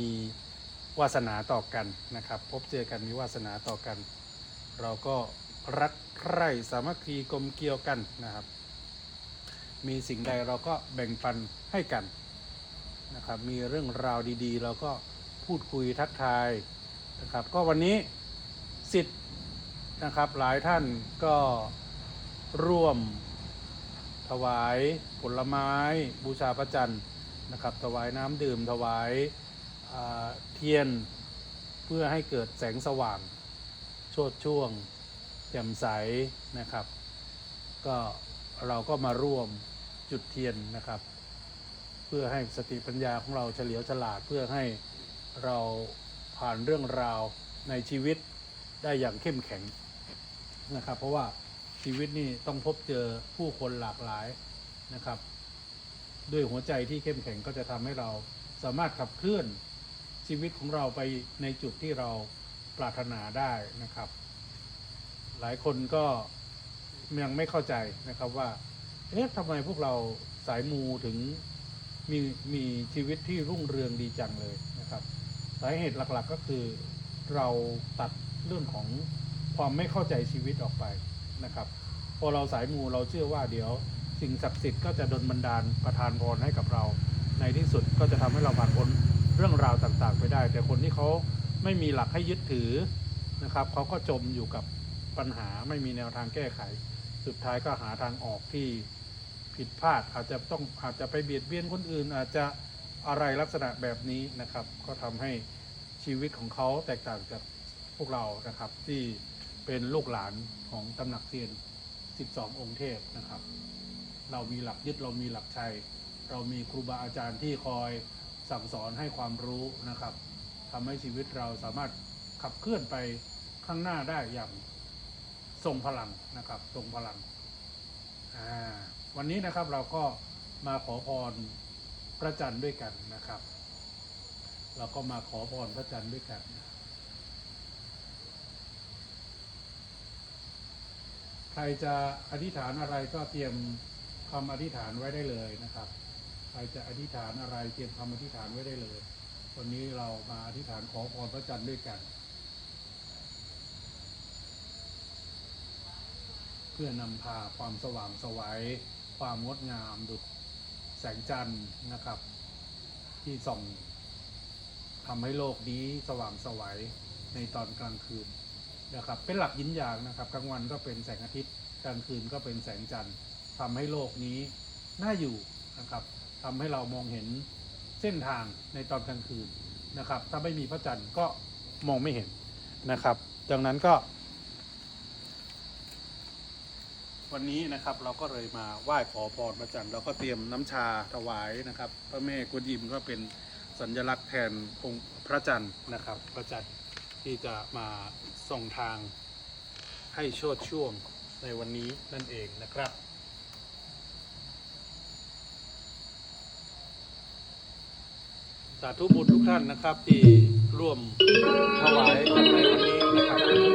มีวาสนาต่อกันนะครับ พบเจอกันมีวาสนาต่อกัน เราก็รักใคร่สามัคคีกลมเกลียวกันนะครับ มีสิ่งใดเราก็แบ่งปันให้กันนะครับ มีเรื่องราวดีๆ เราก็พูดคุยทักทายนะครับ ก็วันนี้สิทธิ์นะครับหลายท่านก็ร่วมถวายผลไม้บูชาพระจันทร์นะครับ ถวายน้ำดื่มถวาย เทียนเพื่อให้เกิดแสงสว่าง โชดช่วง แจ่มใสนะครับ ก็เราก็มาร่วมจุดเทียนนะครับ เพื่อให้สติปัญญาของเราเฉลียวฉลาดเพื่อให้เราผ่านเรื่องราวในชีวิตได้อย่างเข้มแข็งนะครับ เพราะว่าชีวิตนี่ต้องพบเจอผู้คนหลากหลายนะครับ ด้วยหัวใจที่เข้มแข็งก็จะทำให้เราสามารถขับเคลื่อน ชีวิตของเราไปในจุดที่เราปรารถนาได้นะครับ หลายคนก็ยังไม่เข้าใจนะครับว่าเอ๊ะทำไมพวกเราสายมูถึงมีมีชีวิตที่รุ่งเรืองดีจังเลยนะครับสาเหตุหลักๆก็คือเราตัดเรื่องของความไม่เข้าใจชีวิตออกไปนะครับ พอเราสายมูเราเชื่อว่าเดี๋ยวสิ่งศักดิ์สิทธิ์ก็จะดลบันดาลประทานพรให้กับเรา ในที่สุดก็จะทำให้เราผ่านพ้น เรื่องราวต่างๆ ไปได้ แต่คนที่เขาไม่มีหลักให้ยึดถือนะครับเขาก็จมอยู่กับปัญหาไม่มีแนวทางแก้ไข สุดท้ายก็หาทางออกที่ผิดพลาดอาจจะต้องอาจจะไปเบียดเบียนคนอื่น อาจจะอะไรลักษณะแบบนี้นะครับ ก็ทำให้ชีวิตของเขาแตกต่างจากพวกเรานะครับ ที่เป็นลูกหลานของตำหนักเซียน 12 องค์เทพนะครับ เรามีหลักยึดเรามีหลักชัย เรามีครูบาอาจารย์ที่คอย สั่งสอนให้ความรู้นะครับทำให้ชีวิตเราสามารถขับเคลื่อนไปข้างหน้าได้อย่างทรงพลังนะครับทรงพลังวันนี้นะครับเราก็มาขอพรพระจันทร์ด้วยกันนะครับ เราก็มาขอพรพระจันทร์ด้วยกันใครจะอธิษฐานอะไรก็เตรียมคำอธิษฐานไว้ได้เลยนะครับ ใครจะอธิษฐานอะไรเตรียมคำอธิษฐานไว้ได้เลย วันนี้เรามาอธิษฐานขอพรพระจันทร์ด้วยกัน เพื่อนำพาความสว่างไสวัยความงดงามดุจแสงจันทร์นะครับ ที่ส่องทำให้โลกนี้สว่างไสวัยในตอนกลางคืนนะครับ เป็นหลักยินอย่างนะครับ กลางวันก็เป็นแสงอาทิตย์กลางคืนก็เป็นแสงจันทร์ทำให้โลกนี้น่าอยู่นะครับ ทำให้เรามองเห็นเส้นทางในตอนกลางคืนนะครับ ถ้าไม่มีพระจันทร์ก็มองไม่เห็นนะครับ ดังนั้นก็ วันนี้นะครับเราก็เลยมาไหว้ขอพรพระจันทร์เราก็เตรียมน้ำชาถวายนะครับ พระแม่กวนอิมก็เป็นสัญลักษณ์แทนองค์พระจันทร์นะครับ พระจันทร์ที่จะมาส่งทางให้โชดช่วงในวันนี้นั่นเองนะครับ สาธุบุญทุกท่านนะครับที่ร่วมถวายกันในวันนี้นะครับ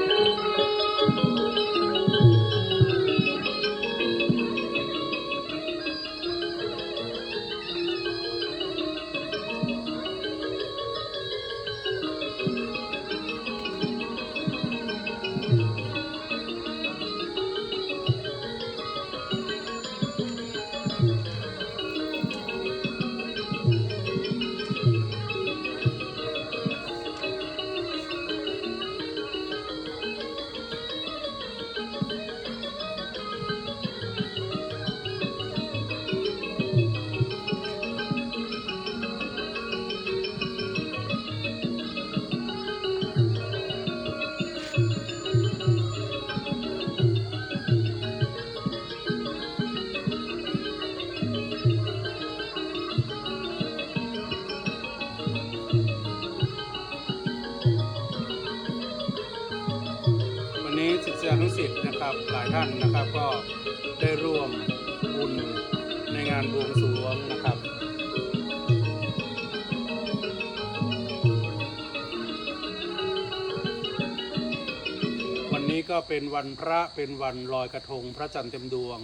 เป็นวันพระเป็นวันลอยกระทงพระจันทร์เต็มดวง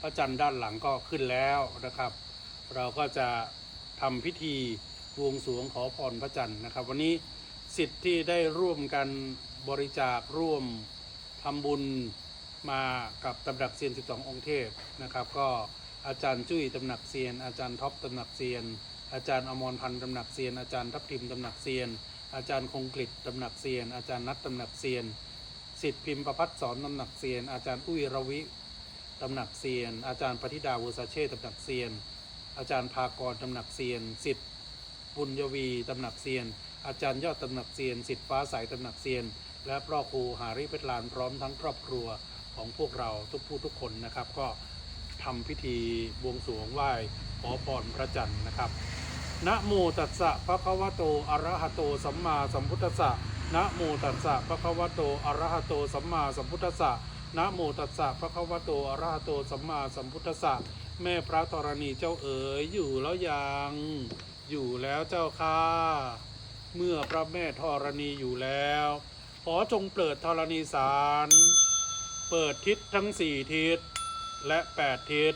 พระจันทร์ด้านหลังก็ขึ้นแล้วนะครับ เราก็จะทำพิธีบวงสรวงขอพรพระจันทร์นะครับ วันนี้สิทธิ์ที่ได้ร่วมกันบริจาคร่วมทำบุญมากับตำหนักเซียน 12 องค์เทพนะครับ ก็อาจารย์จุ้ยตำหนักเซียน อาจารย์ท็อปตำหนักเซียน อาจารย์อมรพันธ์ตำหนักเซียน อาจารย์ทัพทิมตำหนักเซียน อาจารย์คงกฤษตำหนักเซียน อาจารย์นัทตำหนักเซียน สิทธิ์พิมพ์ประพัฒสอนตำหนักเซียน อาจารย์อุ้ยระวิตำหนักเซียน อาจารย์ปฏิดาวอร์ซาเช่ตำหนักเซียน อาจารย์ภากรตำหนักเซียน สิทธิ์บุญยวีตำหนักเซียน อาจารย์ยอดตำหนักเซียน สิทธิ์ฟ้าใสตำหนักเซียน และพ่อครูหาริเพชรลานพร้อมทั้งครอบครัวของพวกเราทุกผู้ทุกคนนะครับ ก็ทำพิธีบวงสรวงไหว้ขอพรพระจันทร์นะครับนะโมตัสสะภะคะวะโตอะระหะโตสัมมาสัมพุทธัสสะ นะโมตัสสะภะคะวะโตอะระหะโตสัมมาสัมพุทธัสสะนะโมตัสสะภะคะวะโตอะระหะโตสัมมาสัมพุทธัสสะแม่พระธรณีเจ้าเอ๋ยอยู่แล้วยังอยู่แล้วเจ้าค่ะเมื่อพระแม่ธรณีอยู่แล้ว ขอจงเปิดธรณีสาร เปิดทิศทั้งสี่ทิศ และแปดทิศ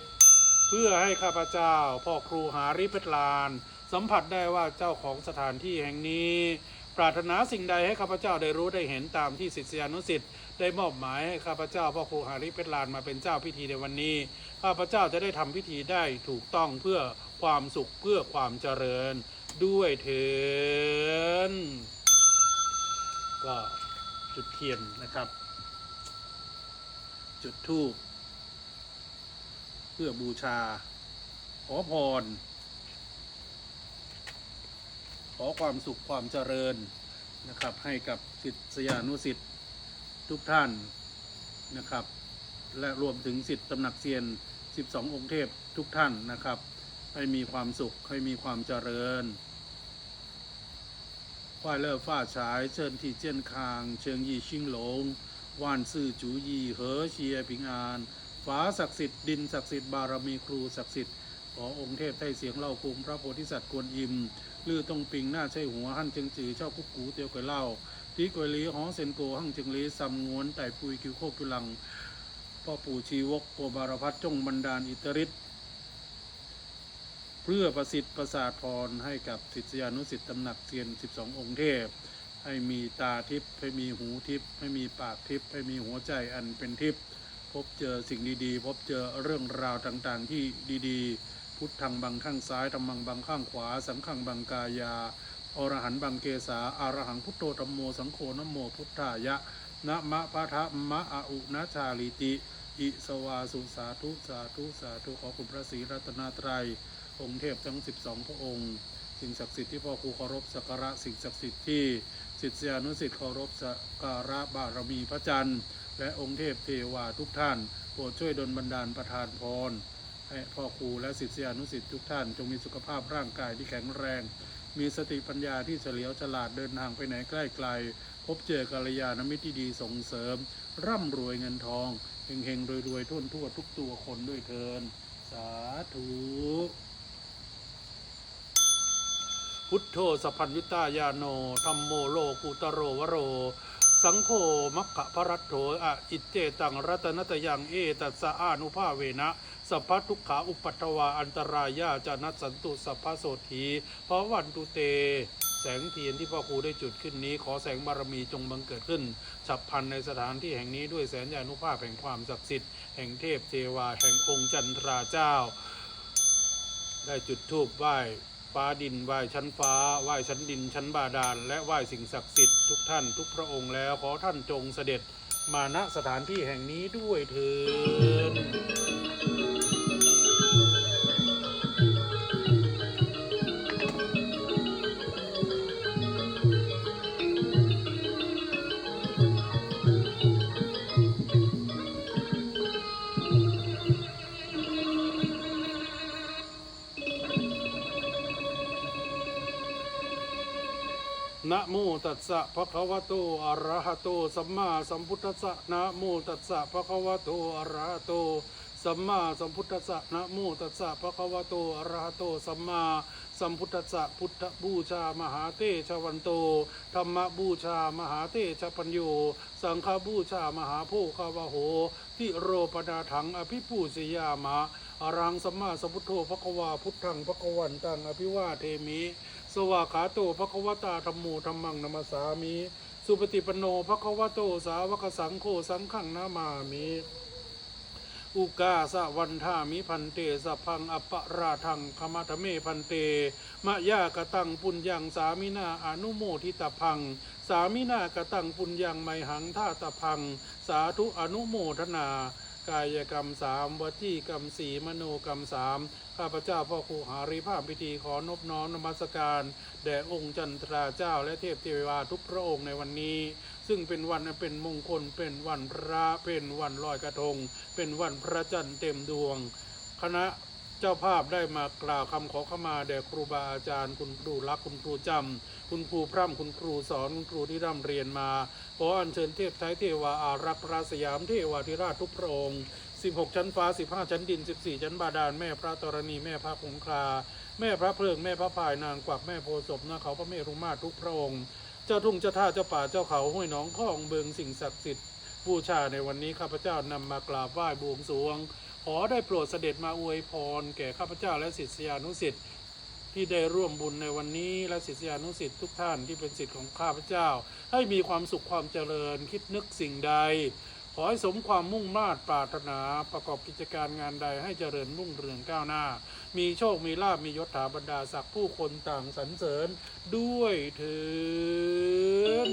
เพื่อให้ข้าพเจ้าพ่อครูหาริเพชรลาน สัมผัสได้ว่าเจ้าของสถานที่แห่งนี้ ปรารถนาสิ่งใดให้ข้าพเจ้าได้รู้ได้เห็นตามที่ศิษยานุสิษย์ได้มอบหมายให้ข้าพเจ้าพ่อครูหาริเพชรลานมาเป็นเจ้าพิธีในวันนี้ ข้าพเจ้าจะได้ทำพิธีได้ถูกต้องเพื่อความสุขเพื่อความเจริญด้วยเถินก็จุดเทียนนะครับ จุดธูปเพื่อบูชาขอพร ขอความสุขความเจริญนะครับ ให้กับศิษยานุสิษย์ทุกท่านนะครับ และรวมถึงสิทธิ์ตำหนักเซียน 12 องค์เทพทุกท่านนะครับ ให้มีความสุขให้มีความเจริญควายเล่อฟ้าฉายเชิญที่เจียนคาง เชิงยี่ชิงหลงว่านซื่อจูยีเหอเชียผิงอานฟ้าศักดิ์สิทธิ์ดินศักดิ์สิทธิ์บารมีครูศักดิ์สิทธิ์ขอองค์เทพไทยเสียงเล่าคุมพระโพธิสัตว์กวนอิม ลือตรงปิงหน้าใช่หัวหั่นจึงจือเจ้ากุ๊กกูเตียวกวยเล่าตีกวยลีหองเซนโกหั่งจึงลีซำงวนไต่ปุยคิวโคกุลังพ่อปู่ชีวกโกบารพัฒจงบันดาลอิตริศเพื่อประสิทธิ์ประสาทพรให้กับศิษยานุสิษย์ตำหนักเซียน 12 องค์เทพ ให้มีตาทิพย์ให้มีหูทิพย์ให้มีปากทิพย์ให้มีหัวใจอันเป็นทิพย์พบเจอสิ่งดีๆ พบเจอเรื่องราวต่างๆที่ดีๆ พุทธังบังข้างซ้ายธรรมังบังข้างขวา สังขังบังกายาอรหันต์บังเกษาอารหังพุทโธธรรมโมสังโฆนโมพุทธายะนะมะพะทะมะอาอุนะชาลิติ อิสวาสุสาธุสาธุสาธุขอคุณพระศรีรัตนตรัย องค์เทพทั้ง 12 พระองค์ สิ่งศักดิ์สิทธิ์ที่พ่อครูเคารพสักการะสิ่งศักดิ์สิทธิ์ที่ศิษยานุสิษย์เคารพสักการะบารมีพระจันทร์ และองค์เทพเทวาทุกท่านโปรดช่วยดลบันดาลประทานพร พ่อครูและศิษยานุสิษย์ทุกท่าน จงมีสุขภาพร่างกายที่แข็งแรง มีสติปัญญาที่เฉลียวฉลาดเดินทางไปไหนใกล้ไกล พบเจอกัลยาณมิตรที่ดีส่งเสริม ร่ำรวยเงินทองเฮงเฮงรวยรวยทุ่นทั่วทุกตัวคนด้วยเทินสาธุพุทโธสัพพัญญุตายาโนธรรมโมโลกุตโรวโร สังโฆมัคคะพรัตโถอะอิเจตังรัตนตยังเอตัสสะอานุภาเวนะสัพพะทุกขาอุปัตวาอันตรายาจานัสสันตุสัพพะโสธีเพราะวันตุเต แสงเทียนที่พ่อครูได้จุดขึ้นนี้ ขอแสงบารมีจงบังเกิดขึ้น ฉับพันในสถานที่แห่งนี้ด้วยแสนยานุภาพแห่งความศักดิ์สิทธิ์แห่งเทพเทวาแห่งองค์จันทราเจ้า ได้จุดธูปไหว้ ฟ้าดินไหว้ชั้นฟ้าไหว้ชั้นดินชั้นบาดาล และไหว้สิ่งศักดิ์สิทธิ์ทุกท่านทุกพระองค์แล้วขอท่านจงเสด็จมาณสถานที่แห่งนี้ด้วยเถิด นะโมตัสสะภะคะวะโตอะระหะโตสัมมาสัมพุทธัสสะนะโมตัสสะภะคะวะโตอะระหะโตสัมมาสัมพุทธัสสะนะโมตัสสะภะคะวะโตอะระหะโตสัมมาสัมพุทธัสสะพุทธบูชามหาเตชะวันโตธรรมบูชามหาเตชะปัญโยสังฆบูชามหาโพคาวะโหทิโรปนาถังอภิปูสยามะอรังสัมมาสัมพุทโธภะคะวาพุทธังภะคะวันตังอภิวาเทมิ สวากขาโตภควตาธรรมโมธรรมังนัมสสามิสุปฏิปันโนภควโตสาวกสังโฆสังฆังนามามิอุกาสะวันทามิพันเตสะพังอปะราทังคมาทะเมพันเต มะยากตังปุญญังสามินาอนุโมทิตพัง สามินากตังปุญญังไมหังท่าตพัง สาธุอนุโมทนา กายกรรมสามวจีกรรมสีมโนกรรมสามข้าพเจ้าพ่อครูหาริภาพพิธีขอนบน้อมนมัสการแด่องค์จันทราเจ้าและเทพเทวาทุกพระองค์ในวันนี้ ซึ่งเป็นวันอันเป็นมงคลเป็นวันพระเป็นวันลอยกระทง เป็นวันพระจันทร์เต็มดวง คณะเจ้าภาพได้มากล่าวคำขอขมาแด่ครูบาอาจารย์คุณครูรักคุณครูจำ คุณครูพร่ำคุณครูสอนคุณครูที่ร่ำเรียนมาขออัญเชิญเทพไทยเทวาอารักษ์ระสยามเทวาธิราชทุกพระองค์16 ชั้นฟ้า 15 ชั้นดิน 14 ชั้นบาดาล แม่พระธรณี แม่พระคงคา แม่พระเพลิง แม่พระพาย นางกวัก แม่โพศพนาเขาพระเมรุมาตรทุกพระองค์ เจ้าทุ่งเจ้าท่า เจ้าป่า เจ้าเขา ห้วยหนองข้องเบิงสิ่งศักดิ์สิทธิ์ บูชาในวันนี้ข้าพเจ้านำมากราบไหว้บวงสรวง ขอได้โปรดเสด็จมาอวยพร แก่ข้าพเจ้าและศิษยานุศิษย์ ที่ได้ร่วมบุญในวันนี้และศิษยานุศิษย์ทุกท่านที่เป็นศิษย์ของข้าพเจ้า ให้มีความสุขความเจริญคิดนึกสิ่งใด ขอให้สมความมุ่งมา่ปรารถนาประกอบกิจการงานใดให้เจริญรุ่งเรืองก้าวหน้า มีโชคมีลาภมียศถาบรรดาศักดิ์ผู้คนต่างสรรเสริญด้วยเถิน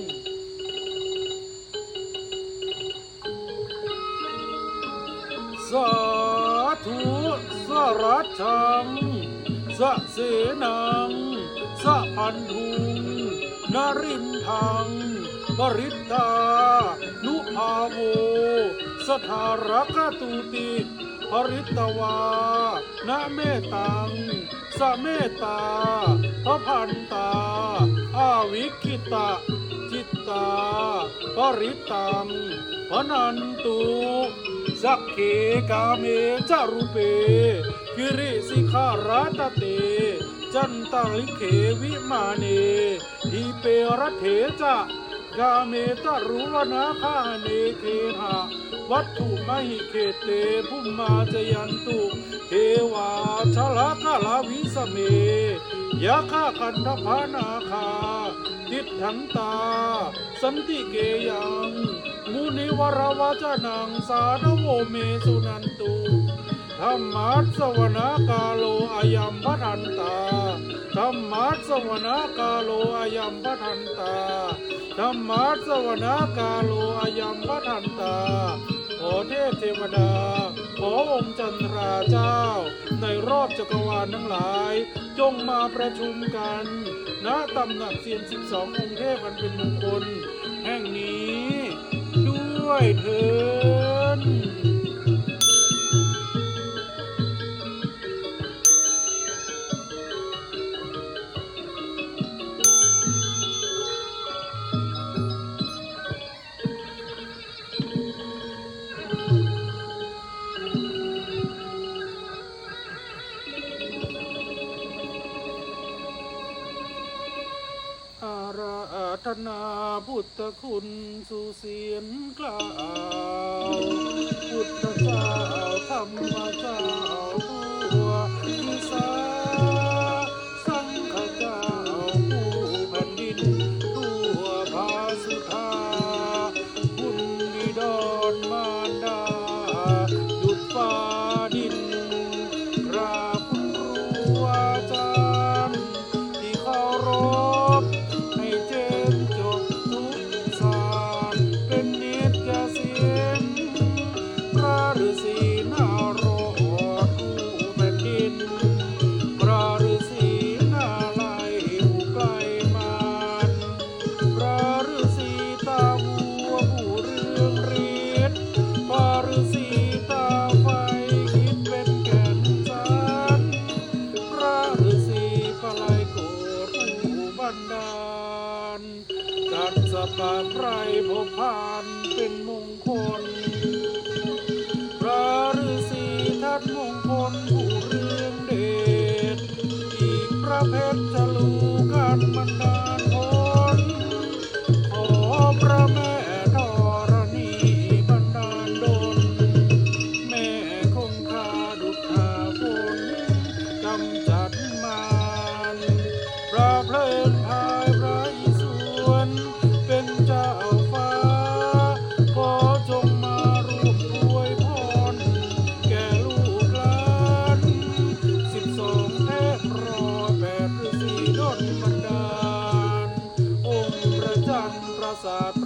สาธุสรัชชัง สะเสนังสะพันธุงนรินทังปริตตา นุภาโว สถารคตุติปริตตวานะเมตังสะเมตตาพระพันตา อาวิคิตะ จิตตาปริตังพนันตุ สักเขกาเมจารุเปกิริสิขารตเต จันตังลิเขวิมาเนทีเปรเถจะกาเมตรุวนาคาเนเคหะวัตถุมหิเขเตภุมมาจยันตุเทวาชลกาลาวิสเมยาคากันทพานาคา ทิฏฐันตา สันติเกยังมุนิวรวจนังสาธโวเมสุนันตุธรรมัสสวนากาโลอายัมพัทันตาธรรมัสสวนากาโลอายัมพัทันตาธรรมัสสวนากาโลอายัมพัทันตา เทพเทวดา ขอองค์จันทราเจ้า ในรอบจักรวาลทั้งหลาย จงมาประชุมกันณตำหนักเซียนสิบสององค์เทพอันเป็นมงคล แห่งนี้ด้วยเถิน ราธนาพุทธคุณสุเสียนกล่าว พุทธเจ้าธรรมเจ้า ไพรพบพาน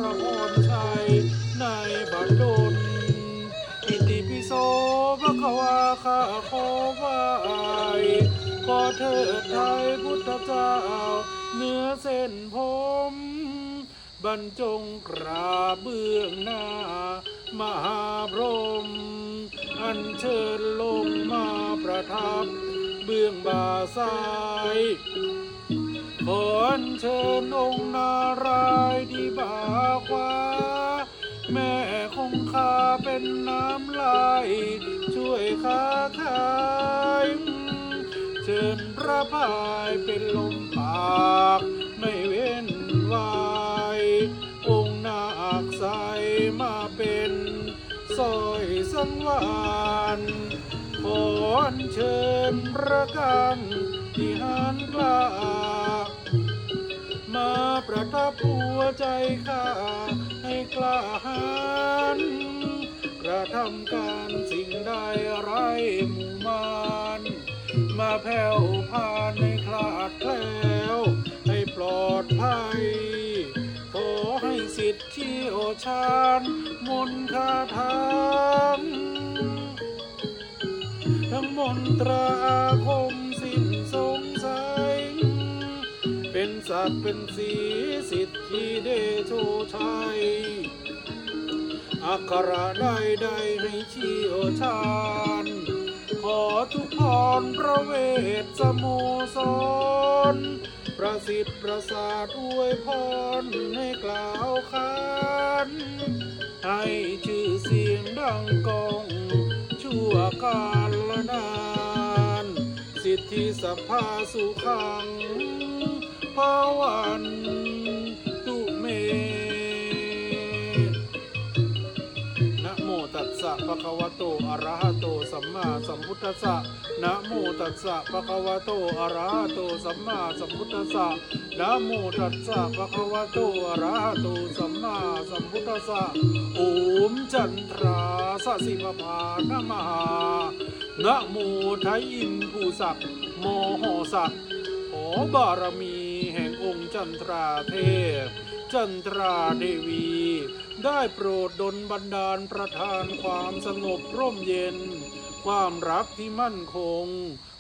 ระพรชัยในบัดดลอิติปิโสภะควาข้าขอไหว้ขอเถิดไทยพุทธเจ้าเนื้อเส้นผม บรรจงกราบเบื้องหน้ามหาพรหมอัญเชิญลงมาประทับ เบื้องบ่าซ้าย ขออัญเชิญองค์นารายณ์ที่บาขวาแม่คงคาเป็นน้ำไหลช่วยค้าขายเชิญพระพายเป็นลมปากไม่เว้นวายองค์นาคใสมาเป็นสอยสังวาน ขอเชิญระกันที่หานกล้า มาประทับหัวใจข้าให้กล้าหาญกระทำการสิ่งใดไรหมู่มานมาแผ่วพานในคลาดแคล้วให้ปลอดภัย ขอให้สิทธิ์ที่โอชาญมนคาถาม ทั้งมนตราอาคมสิ้นสงสัย เป็นศักดิ์เป็นสีสิทธิเดโชชัย อักขระใดใดให้เชี่ยวชาญ ขอทุกพรพระเวทสโมสร ประสิทธิ์ประสาทอวยพรให้กล่าวขานให้ชื่อเสียงดังกอง ชั่วกาลนาน สิทธิสัพพาสุขังภาวัน ภะคะวะโต อะระหะโต สัมมาสัมพุทธัสสะ นะโมตัสสะภะคะวะโต อะระหะโต สัมมาสัมพุทธัสสะ นะโมตัสสะภะคะวะโต อะระหะโต สัมมาสัมพุทธัสสะโอมจันทราสสิปภานะมหา นะโมไทยอินผู้ศักโมโหศักขอบารมี จันทราเทพ จันทราเทวี ได้โปรดดลบันดาลประทานความสงบร่มเย็น ความรักที่มั่นคง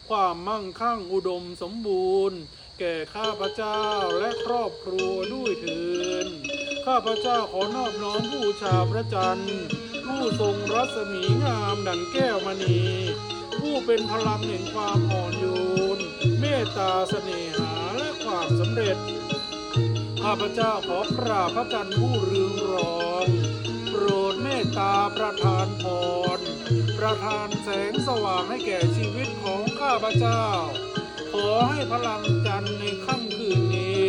ความมั่งคั่งอุดมสมบูรณ์ แก่ข้าพเจ้าและครอบครัวด้วยเถินข้าพเจ้าขอนอบน้อมบูชาพระจันทร์ ผู้ทรงรัศมีงามดังแก้วมณี ผู้เป็นพลังแห่งความอ่อนโยน เมตตาเสน่หาามสำเร็จ ข้าพเจ้าขอกราบพระจันทร์ผู้เรืองรองโปรดเมตตาประทานพร ประทานแสงสว่างให้แก่ชีวิตของข้าพเจ้า ขอให้พลังจันทร์ในค่ำคืนนี้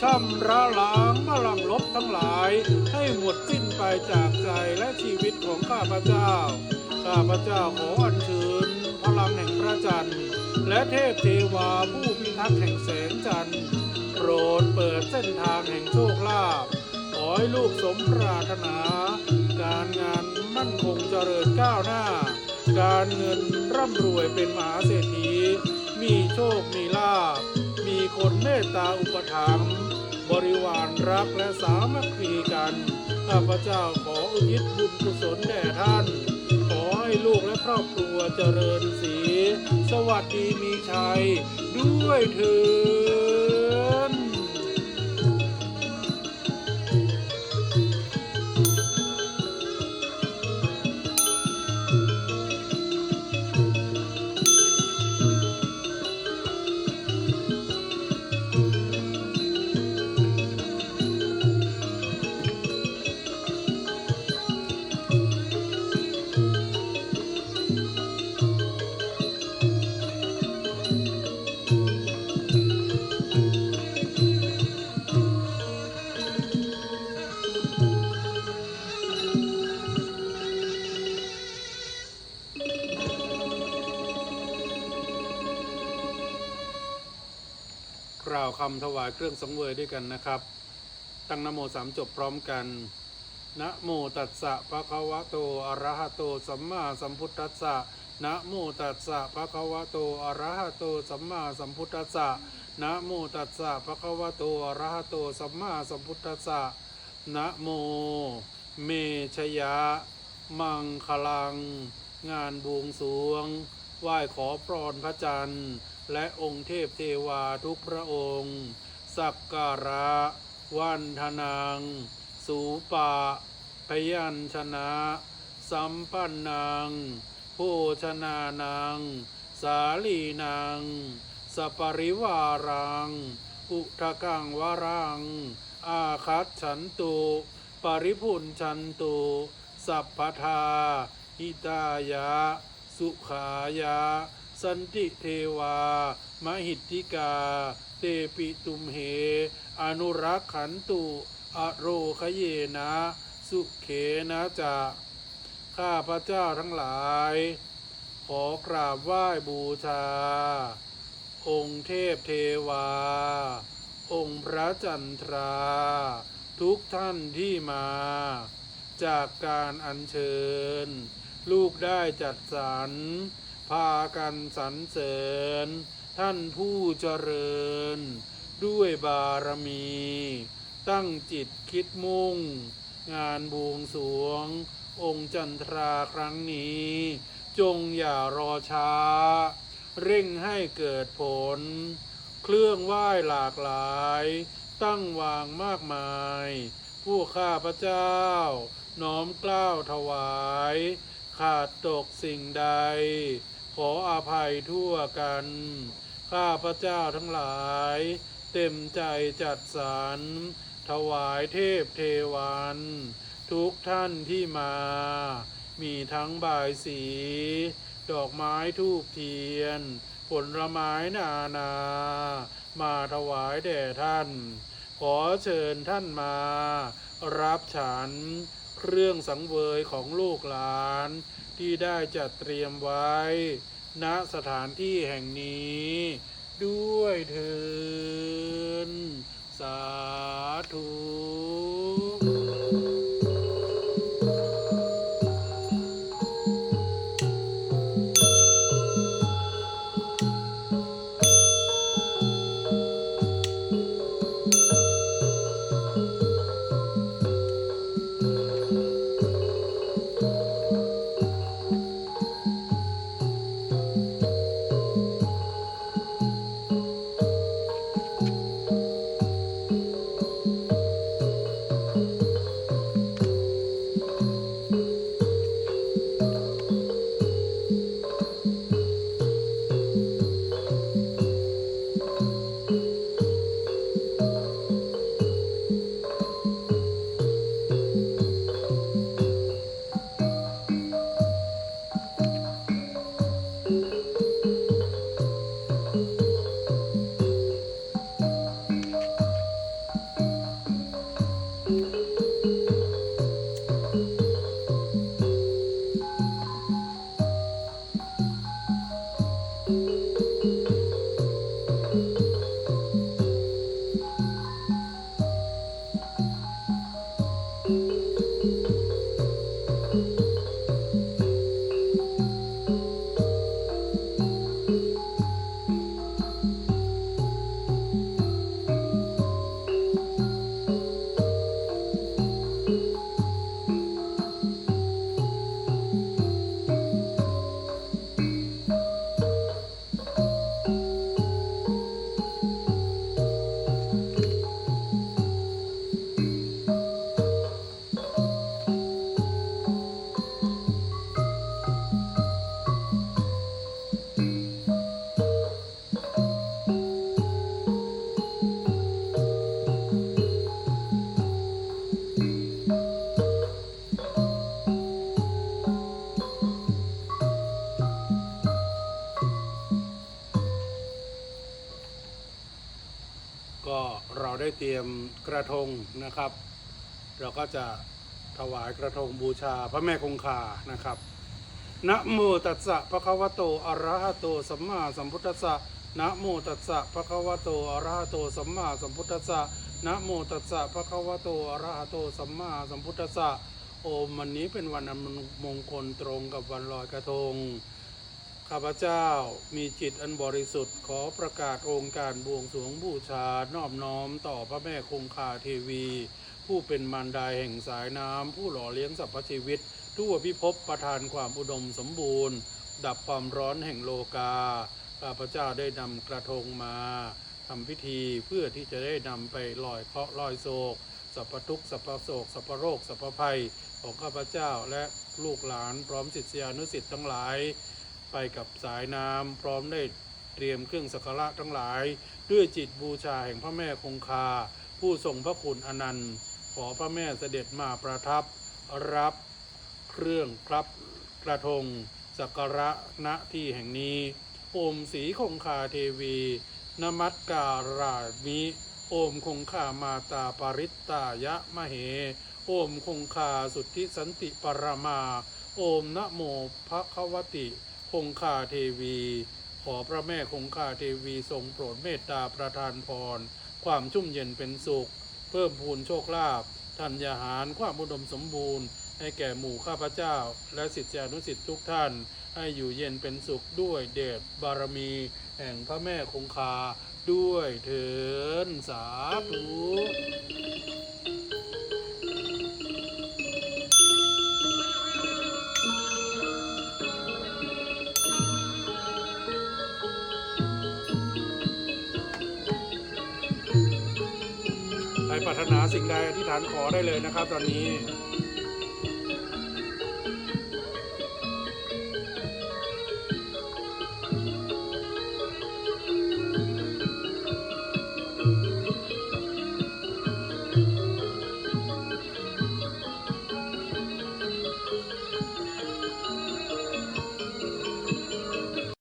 ช่ำระล้างพลังลบทั้งหลายให้หมดสิ้นไปจากใจและชีวิตของข้าพเจ้า ข้าพเจ้าขออัญเชิญพลังแห่งพระจันทร์ และเทพเทวาผู้พิทักษ์แห่งแสงจันทร์โปรดเปิดเส้นทางแห่งโชคลาภขอให้ลูกสมปรารถนา การงานมั่นคงเจริญก้าวหน้า การเงินร่ำรวยเป็นมหาเศรษฐี มีโชคมีลาภมีคนเมตตาอุปถัมภ์บริวารรักและสามัคคีกันข้าพเจ้าขออุทิศบุญกุศลแด่ท่าน ลูกและครอบครัวเจริญสี สวัสดีมีชัยด้วยเธอ กล่าวคำถวายเครื่องสังเวยด้วยกันนะครับ ตั้งนโมสามจบพร้อมกันนะโมตัสสะภะคะวะโตอะระหะโตสัมมาสัมพุทธัสสะนะโมตัสสะภะคะวะโตอะระหะโตสัมมาสัมพุทธัสสะนะโมตัสสะภะคะวะโตอะระหะโตสัมมาสัมพุทธัสสะนะโม เมชยะ มังคลัง งานบวงสรวง ไหว้ขอพรพระจันทร์ และองค์เทพเทวาทุกพระองค์ สักการะ วันธนังสูปะพยัญชนะ สัมปันนังโภชนานังสาลีนังสปริวารัง อุทกังวรัง อาคัตฉันตุปริพุนชันตุ สัพพทา หิตายะ สุขายะสันติเทวามหิทธิกา เตปิตุมเห อนุรักขันตุอโรคเยนะ สุเขนะจะข้าพระเจ้าทั้งหลาย ขอกราบไหว้บูชา องค์เทพเทวา องค์พระจันทรา ทุกท่านที่มา จากการอัญเชิญ ลูกได้จัดสรร พากันสรรเสริญ ท่านผู้เจริญ ด้วยบารมี ตั้งจิตคิดมุ่ง งานบวงสวง องค์จันทราครั้งนี้ จงอย่ารอช้า เร่งให้เกิดผล เครื่องไหว้หลากหลาย ตั้งวางมากมาย ผู้ข้าพระเจ้า น้อมกล้าวถวาย ขาดตกสิ่งใด ขออภัยทั่วกัน ข้าพระเจ้าทั้งหลาย เต็มใจจัดสรรถวายเทพเทวัน ทุกท่านที่มา มีทั้งบายสี ดอกไม้ทูบเทียน ผลไม้นานา มาถวายแด่ท่าน ขอเชิญท่านมา รับฉัน เครื่องสังเวยของลูกหลานที่ได้จัดเตรียมไว้ ณสถานที่แห่งนี้ ด้วยเถินสาธุ ได้เตรียมกระทงนะครับ เราก็จะถวายกระทงบูชาพระแม่คงคานะครับนะโมตัสสะภะคะวะโตอะระหะโตสัมมาสัมพุทธัสสะนะโมตัสสะภะคะวะโตอะระหะโตสัมมาสัมพุทธัสสะนะโมตัสสะภะคะวะโตอะระหะโตสัมมาสัมพุทธัสสะโอมวันนี้เป็นวันอันมงคลตรงกับวันลอยกระทง ข้าพเจ้ามีจิตอันบริสุทธิ์ขอประกาศองค์การบวงสรวงบูชานอบน้อมต่อพระแม่คงคาเทวี ผู้เป็นมารดาแห่งสายน้ำ ผู้หล่อเลี้ยงสรรพชีวิต ทั่วพิภพประทานความอุดมสมบูรณ์ ดับความร้อนแห่งโลกา ข้าพเจ้าได้นำกระทงมาทำพิธีเพื่อที่จะได้นำไปลอยเคราะห์ลอยโศกสัพพทุกข์สัพพโศกสัพพโรคสัพพภัยของข้าพเจ้าและลูกหลานพร้อมศิษยานุศิษย์ทั้งหลาย ไปกับสายน้ำพร้อมได้เตรียมเครื่องสักการะทั้งหลาย ด้วยจิตบูชาแห่งพระแม่คงคา ผู้ทรงพระคุณอนันต์ ขอพระแม่เสด็จมาประทับ รับเครื่องครับกระทงสักการะณที่แห่งนี้โอมสีคงคาเทวี นมัสการามิโอมคงคามาตาปริตตายะมะเห โอมคงคาสุทธิสันติปรมา โอมนะโมภะควติ คงคาเทวี ขอพระแม่คงคาเทวีทรงโปรดเมตตาประทานพร ความชุ่มเย็นเป็นสุข เพิ่มพูนโชคลาภธัญญาหารความอุดมสมบูรณ์ ให้แก่หมู่ข้าพเจ้า และศิษยานุศิษย์ทุกท่าน ให้อยู่เย็นเป็นสุขด้วยเดชบารมี แห่งพระแม่คงคาด้วยเถินสาธุ นาสิ่งใดอธิษฐานขอได้เลยนะครับ ตอนนี้